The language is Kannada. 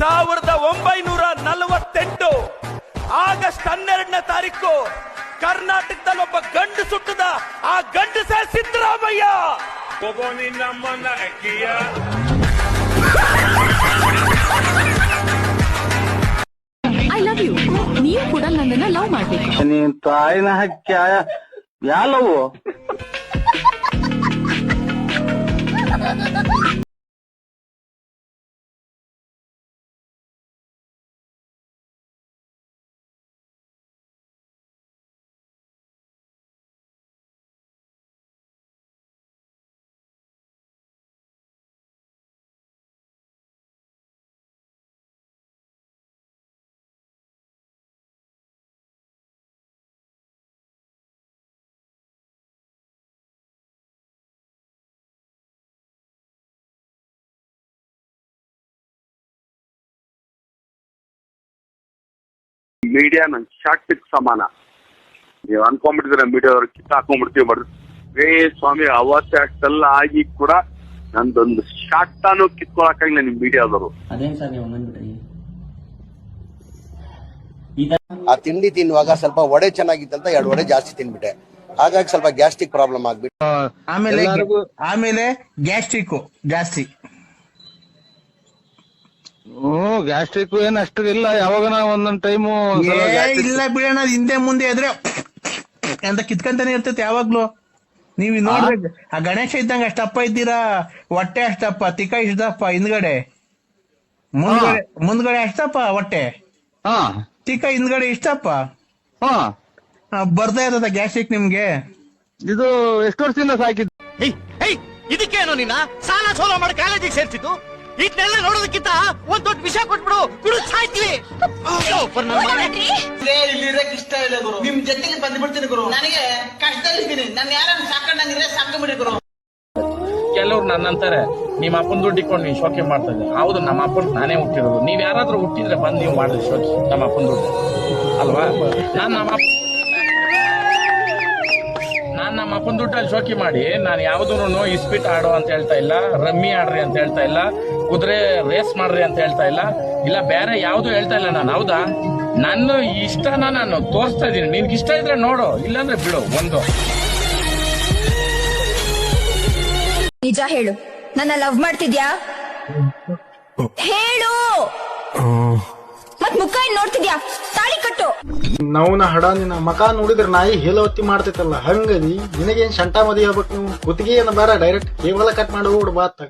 ಸಾವಿರದ ಒಂಬೈನೂರ ನಲವತ್ತೆಂಟು ಆಗಸ್ಟ್ ಹನ್ನೆರಡನೇ ತಾರೀಕು ಕರ್ನಾಟಕದಲ್ಲಿ ಒಬ್ಬ ಗಂಡು ಸುಟ್ಟದ ಆ Siddaramaiah. ni namana akia. I love you ನೀವು ಕೂಡ ನನ್ನನ್ನ ಲವ್ ಮಾಡಬೇಕು. ನೀನ್ ತಾಯಿನ ಹಕ್ಕಿ ಯಾಲವು? ಮೀಡಿಯಾ ನನ್ ಶಾಕ್ತಿ ಸಮಾನ. ನೀವು ಅನ್ಕೊಂಡ್ಬಿಟ್ಟಿದ್ರೆ ಮೀಡಿಯಾದವ್ರು ಕಿತ್ತ ಹಾಕೊಂಡ್ಬಿಡ್ತೀವಿ ಬರ್ ರೇ ಸ್ವಾಮಿ ಅವತ್ತೆ ಅಷ್ಟೆಲ್ಲ ಆಗಿ ಕೂಡ ನಂದೊಂದು ಶಾಕ್ತಾನು ಕಿತ್ಕೊಳಕಾಗಿಲ್ಲ ನಿಮ್ ಮೀಡಿಯಾದವರು. ಅದೇನ್ ಸರ್ ನೀವು ಬಂದ್ಬಿಟ್ರಿ ಆ ತಿಂಡಿ ತಿನ್ನುವಾಗ ಸ್ವಲ್ಪ ವಡೆ ಚೆನ್ನಾಗಿತ್ತಂತ ಎರಡು ವಡೆ ಜಾಸ್ತಿ ತಿನ್ಬಿಟ್ಟೆ. ಹಾಗಾಗಿ ಸ್ವಲ್ಪ ಗ್ಯಾಸ್ಟ್ರಿಕ್ ಪ್ರಾಬ್ಲಮ್ ಆಗ್ಬಿಟ್ಟು ಆಮೇಲೆ ಆಮೇಲೆ ಗ್ಯಾಸ್ಟ್ರಿಕ್ ಜಾಸ್ತಿ. ಹ್ಮ್ ಗ್ಯಾಸ್ಟ್ರಿಕ್ ಏನ್ ಅಷ್ಟು ಇಲ್ಲ ಯಾವಾಗ ಒಂದೊಂದ್ ಟೈಮು ಏ ಇಲ್ಲ ಬಿಡೋಣ ಅದ್ ಹಿಂದೆ ಮುಂದೆ ಎದ್ರೆ ಎಂತ ಕಿತ್ಕಂತಾನೆ ಇರ್ತೈತೆ ಯಾವಾಗ್ಲೂ. ನೀವ್ ನೋಡ್ಬೇಕು ಆ ಗಣೇಶ ಇದ್ದಂಗ ಅಷ್ಟಪ್ಪ ಇದ್ದೀರಾ? ಹೊಟ್ಟೆ ಅಷ್ಟಪ್ಪ ತಿಕ್ಕ ಇಷ್ಟಪ್ಪ ಹಿಂದ್ಗಡೆ? ಮುಂದ್ಗಡೆ ಮುಂದ್ಗಡೆ ಅಷ್ಟಪ್ಪ ಹೊಟ್ಟೆ? ಹಾ. ತಿಕ್ಕ ಹಿಂದ್ಗಡೆ ಇಷ್ಟಪ್ಪ ಹಾ. ಆ, ಬರ್ತಾ ಇರ್ತದ ಗ್ಯಾಸ್ಟ್ರಿಕ್ ನಿಮ್ಗೆ? ಇದು ಎಷ್ಟು ವರ್ಷದಿಂದ ಸಾಕಿದ್ ಇದಕ್ಕೇನು ನಿನ್ನ ಸಾಲ ಸೋಲ ಮಾಡಿ ಕಾಲೇಜಿಗೆ ಸೇರ್ಸಿದ್ದು ಇದನ್ನೆಲ್ಲ ನೋಡೋದಕ್ಕಿಂತ ಒಂದ್ ದೊಡ್ಡ ವಿಷಯ ಕೊಟ್ಬಿಡು ಗುರು ಸಾಯ್ತೀವಿ. ಇಲ್ಲಿರಕ್ ಇಷ್ಟ ಇಲ್ಲ ಗುರು. ನಿಮ್ ಜೊತೆಗೆ ಬಂದ್ಬಿಡ್ತೀನಿ ಗುರು. ನನಗೆ ಕಷ್ಟದಲ್ಲಿದ್ದೀನಿ. ನಾನು ಯಾರನ್ನ ಸಾಕೊಂಡಂಗಿದ್ರೆ ಸಾಕೊಂಡ್ಬಿಡಿ ಗುರು. ಕೆಲವ್ರು ನನ್ನಂತಾರೆ ನಿಮ್ಮ ಅಪ್ಪನ ದುಡ್ಡು ಇಟ್ಕೊಂಡು ನೀವು ಶೋಕಿ ಮಾಡ್ತಾ ಹೌದು ನಮ್ಮ ಅಪ್ಪನ ನಾನೇ ಹುಟ್ಟಿರೋದು. ನೀವ್ ಯಾರಾದ್ರೂ ಹುಟ್ಟಿದ್ರೆ ಬಂದು ನೀವು ಮಾಡಿದ್ರೆ ಶೋಕಿ ನಮ್ಮ ಅಪ್ಪನ ದುಡ್ಡು. ಅಲ್ವಾ? ನಾನು ನಮ್ಮ ಅಪ್ಪ ನಾನ್ ನಮ್ಮ ಅಪ್ಪನ ದುಡ್ಡಲ್ಲಿ ಶೋಕಿ ಮಾಡಿ ನಾನು ಯಾವ್ದೂ ಇಸ್ಪಿಟ್ ಆಡು ಅಂತ ಹೇಳ್ತಾ ಇಲ್ಲ ರಮ್ಮಿ ಆಡ್ರಿ ಅಂತ ಹೇಳ್ತಾ ಇಲ್ಲ ಕುದುರೆ ರೇಸ್ ಮಾಡ್ರಿ ಅಂತ ಹೇಳ್ತಾ ಇಲ್ಲ. ಇಲ್ಲ ಬೇರೆ ಯಾವುದು ಹೇಳ್ತಾ ಇಲ್ಲ ನಾನು ಹೌದಾ? ನನ್ನ ಇಷ್ಟನ ನಾನು ತೋರಿಸ್ತಾ ಇದ್ದೀನಿ. ನಿನ್ಗೆ ಇಷ್ಟ ಇದ್ರೆ ನೋಡು ಇಲ್ಲಾಂದ್ರೆ ಬಿಡು ಒಂದು. ನಿಜ ಹೇಳು. ನನ್ನ ಲವ್ ಮಾಡ್ತಿದ್ಯಾ? ಹೇಳು. ಮತ್ ಮುಖ ಏನ್ ನೋಡ್ತಿದ್ಯಾ? ನವ್ನ ಹಡ ನಿನ್ನ ಮಕ ನೋಡಿದ್ರೆ ನಾಯಿ ಹೇಲವತ್ತಿ ಮಾಡ್ತೈತಲ್ಲ, ಹಂಗದಿ? ನಿನಗೇನ್ ಶಂಟಾ ಮದಿ ಹೇಳ್ಬೇಕು ನೀವು? ಕುತ್ತಿಗೆ ಏನ ಬೇಡ ಡೈರೆಕ್ಟ್ ಕೇವಲ ಕಟ್ ಮಾಡಿ ಬಾತ್